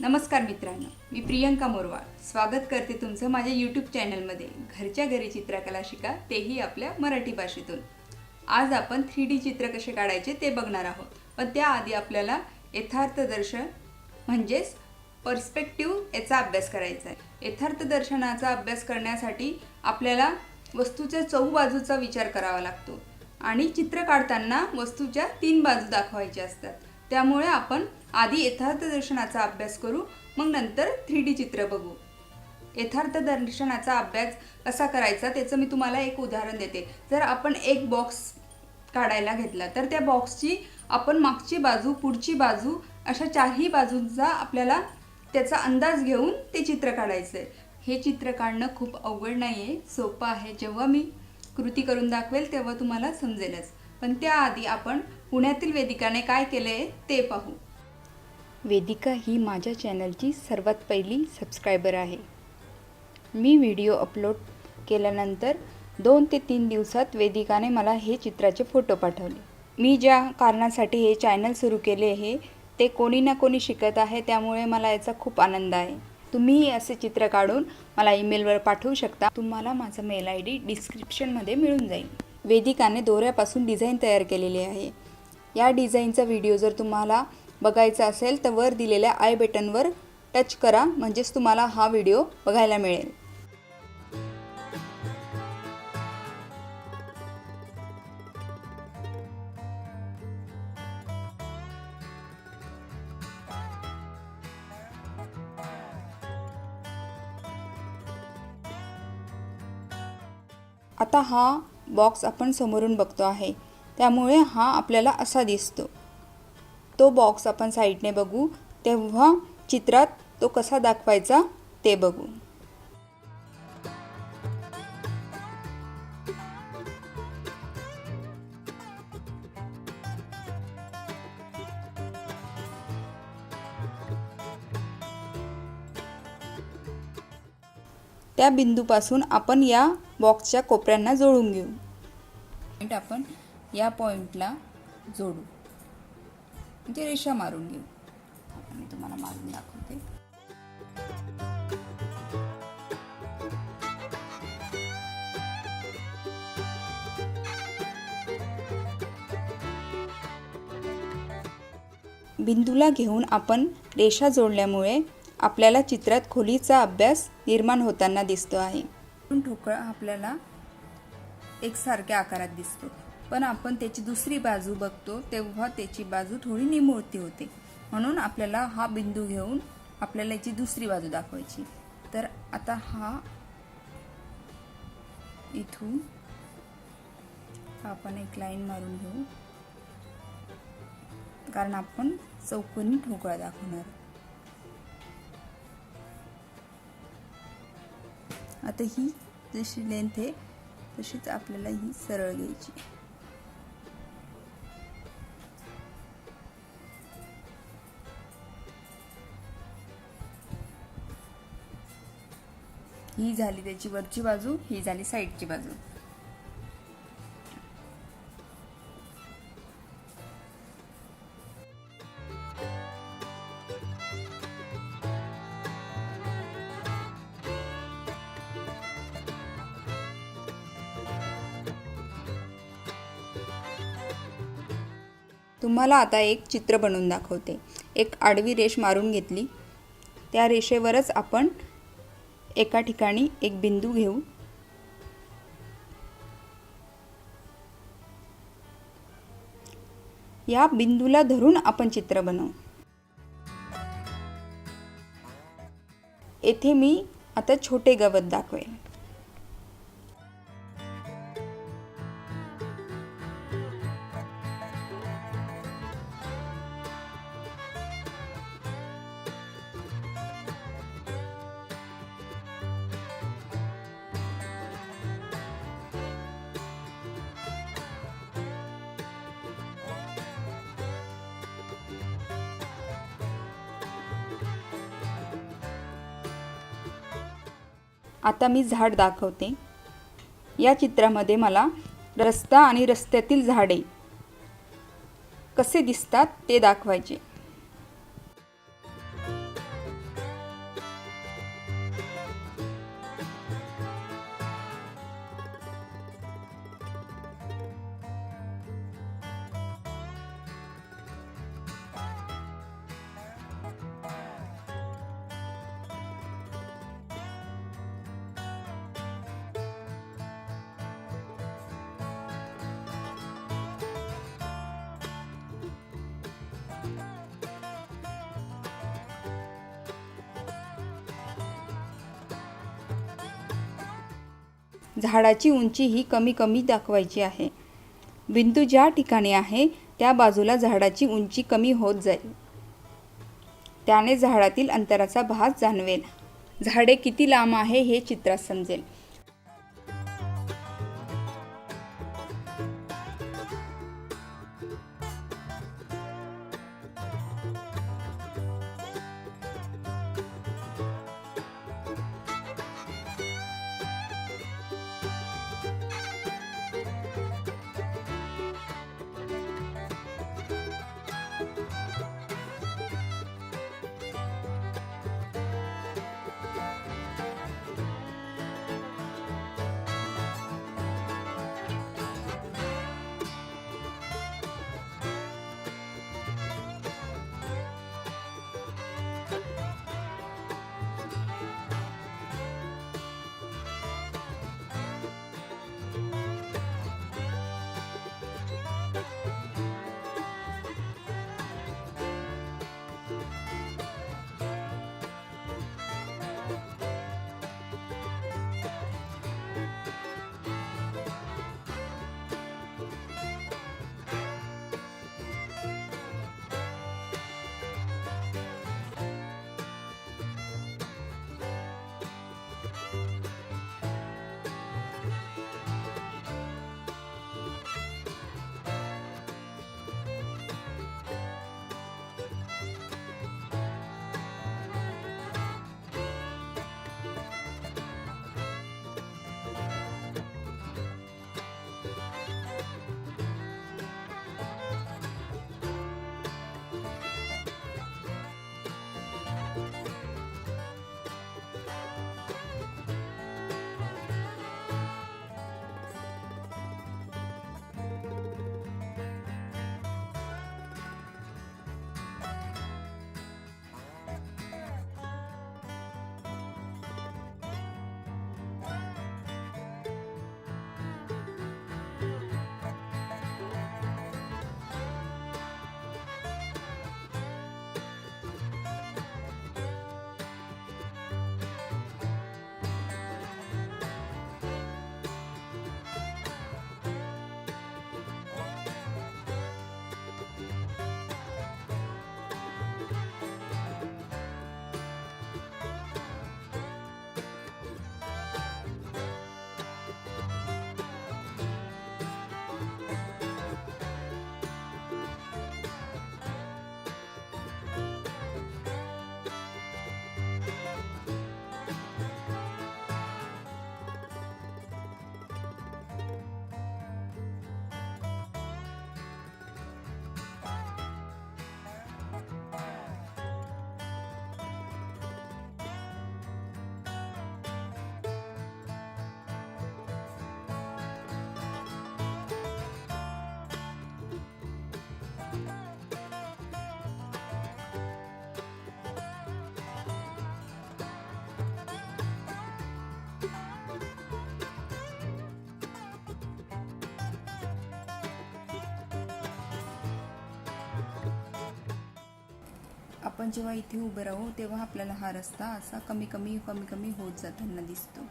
नमस्कार मित्रांनो मी प्रियंका मोरवाळ स्वागत करते तुमचं माझ्या यूट्यूब चॅनलमध्ये घरच्या घरी चित्रकला शिका तेही आपल्या मराठी भाषेतून. आज आपण थ्री डी चित्र कसे काढायचे ते बघणार आहोत. पण त्याआधी आपल्याला यथार्थदर्शन म्हणजेच पर्स्पेक्टिव्ह याचा अभ्यास करायचा आहे. यथार्थ दर्शनाचा अभ्यास करण्यासाठी आपल्याला वस्तूच्या चौबाजूचा विचार करावा लागतो. आणि चित्र काढताना वस्तूच्या तीन बाजू दाखवायच्या असतात. त्यामुळे आपण आधी यथार्थ दर्शनाचा अभ्यास करू मग नंतर थ्री डी चित्र बघू. यथार्थ दर्शनाचा अभ्यास कसा करायचा त्याचं मी तुम्हाला एक उदाहरण देते. जर आपण एक बॉक्स काढायला घेतला तर त्या बॉक्सची आपण मागची बाजू पुढची बाजू अशा चारही बाजूंचा आपल्याला त्याचा अंदाज घेऊन ते चित्र काढायचं आहे. हे चित्र काढणं खूप अवघड नाही आहे सोपं आहे. जेव्हा मी कृती करून दाखवेल तेव्हा तुम्हाला समजेलच. पण त्याआधी आपण पुण्यातील वेदिकाने काय केलं आहे ते पाहू. वेदिका ही माझ्या चॅनलची सर्वात पहिली सबस्क्रायबर आहे. मी व्हिडिओ अपलोड केल्यानंतर दोन ते तीन दिवसात वेदिकाने मला हे चित्राचे फोटो पाठवले. मी ज्या कारणासाठी हे चॅनल सुरू केले आहे ते कोणी ना कोणी शिकत आहे त्यामुळे मला याचा खूप आनंद आहे. तुम्हीही असे चित्र काढून मला ईमेलवर पाठवू शकता. तुम्हाला माझा मेल आय डी डिस्क्रिप्शनमध्ये मिळून जाईल. वेदिकाने दोऱ्यापासून डिझाईन तयार केलेली आहे. या डिझाईनचा व्हिडिओ जर तुम्हाला बघायचा असेल तर वर दिलेल्या आय बटनवर टच करा म्हणजेच तुम्हाला हा व्हिडिओ बघायला मिळेल. आता हा बॉक्स आपण समोरून बघतो आहे. त्यामुळे हा आपल्याला असा दिसतो. तो बॉक्स आपण साईडने बघू तेव्हा चित्रात तो कसा दाखवायचा ते बघू. त्या बिंदूपासून आपण या बॉक्सच्या कोपऱ्यांना जोडून घेऊ. आपण या पॉईंटला जोडू. म्हणजे रेषा मारून घेऊ. आता मी तुम्हाला मारून दाखवते. बिंदूला घेऊन आपण रेषा जोडल्यामुळे आपल्याला चित्रात खोलीचा अभ्यास निर्माण होताना दिसतो आहे. ठोकळा आपल्याला एकसारख्या आकारात दिसतो. पण आपण त्याची दुसरी बाजू बघतो तेव्हा त्याची बाजू थोडी निमुळती होते. म्हणून आपल्याला हा बिंदू घेऊन आपल्याला याची दुसरी बाजू दाखवायची. तर आता हा इथून आपण एक लाईन मारून घेऊ. कारण आपण चौकोनी ठोकळा दाखवणार. आता ही जशी लेंथ आहे तशीच आपल्याला ही सरळ घ्यायची. ही झाली त्याची वरची बाजू ही झाली साईडची बाजू. तुम्हाला आता एक चित्र बनवून दाखवते. एक आडवी रेष मारून घेतली. त्या रेषेवरच आपण एका ठिकाणी एक बिंदू घेऊ या बिंदूला धरून आपण चित्र बनवू. येथे मी आता छोटे गवत दाखवेल आता मी झाड दाखवते. या चित्रामध्ये मला रस्ता आणि रस्त्यातील झाडे कसे दिसतात ते दाखवायचे. झाडाची उंची ही कमी कमी दाखवायची आहे. बिंदू ज्या ठिकाणी आहे त्या बाजूला झाडाची उंची कमी होत जाईल. त्याने झाडातील अंतराचा भास जाणवेल. झाडे किती लांब आहे हे चित्रात समजेल. आपण जेव्हा इथे उभे राहू तेव्हा आपल्याला हा रस्ता असा कमी कमी कमी कमी होत जाताना दिसतो.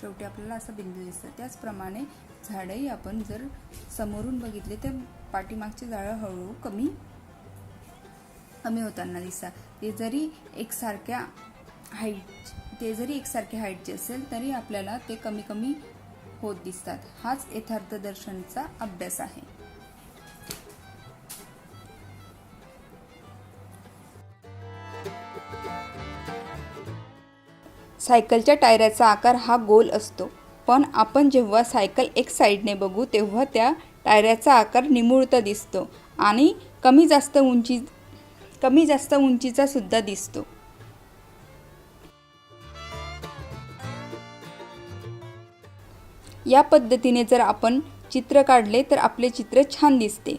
शेवटी आपल्याला असा बिंदू दिसतो. त्याचप्रमाणे झाडंही आपण जर समोरून बघितले तर पाठीमागचे झाडं हळूहळू कमी कमी होताना दिसतात ते जरी एकसारख्या हाईट ते जरी एकसारख्या हाईटचे असेल तरी आपल्याला ते कमी कमी होत दिसतात. हाच यथार्थ दर्शनचा अभ्यास आहे. सायकलच्या टायराचा आकार हा गोल असतो. पण आपण जेव्हा सायकल एक साईडने बघू तेव्हा त्या टायराचा आकार निमुळता दिसतो आणि कमी जास्त उंची कमी जास्त उंचीचा सुद्धा दिसतो. या पद्धतीने जर आपण चित्र काढले तर आपले चित्र छान दिसते.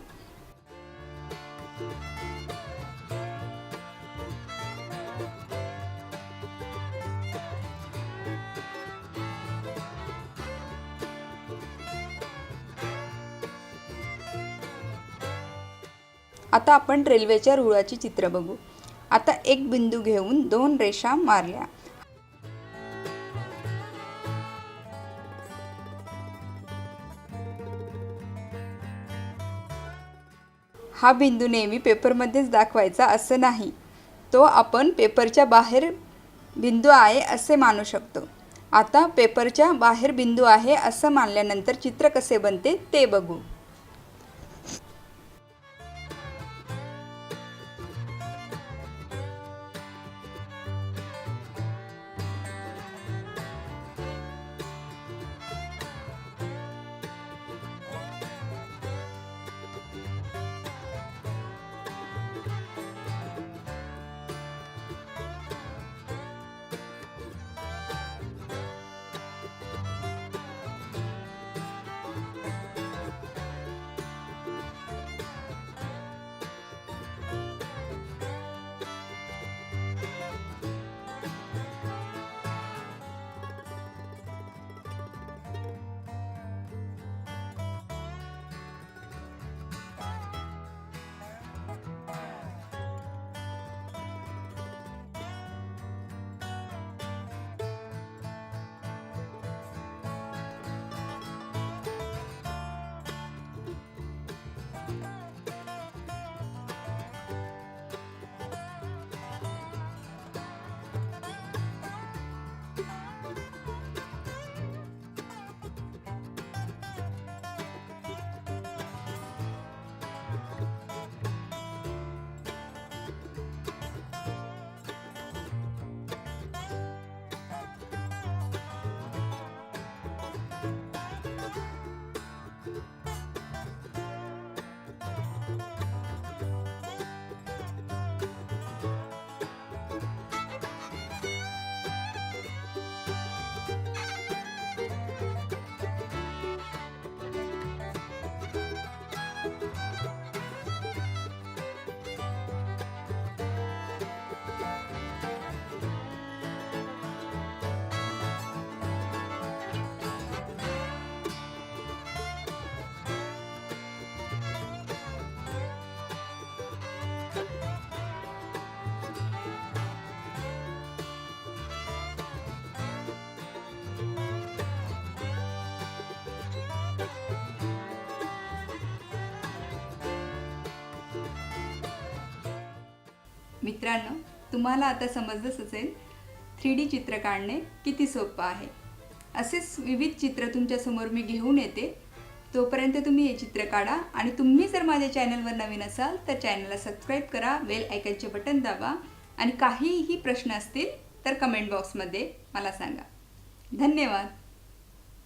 आता आपण रेल्वेच्या रुळाची चित्र बघू. आता एक बिंदू घेऊन दोन रेषा मारल्या. हा बिंदू नेहमी पेपरमध्येच दाखवायचा असं नाही. तो आपण पेपरच्या बाहेर बिंदू आहे असे मानू शकतो. आता पेपरच्या बाहेर बिंदू आहे असं मानल्यानंतर चित्र कसे बनते ते बघू. मित्रांनो तुम्हाला आता समजलंच असेल थ्री डी चित्र काढणे किती सोपं आहे. असेच विविध चित्र तुमच्यासमोर मी घेऊन येते. तोपर्यंत तुम्ही हे चित्र काढा आणि तुम्ही जर माझ्या चॅनलवर नवीन असाल तर चॅनलला सबस्क्राईब करा बेल आयकनचे बटन दाबा आणि काहीही प्रश्न असतील तर कमेंट बॉक्समध्ये मला सांगा. धन्यवाद.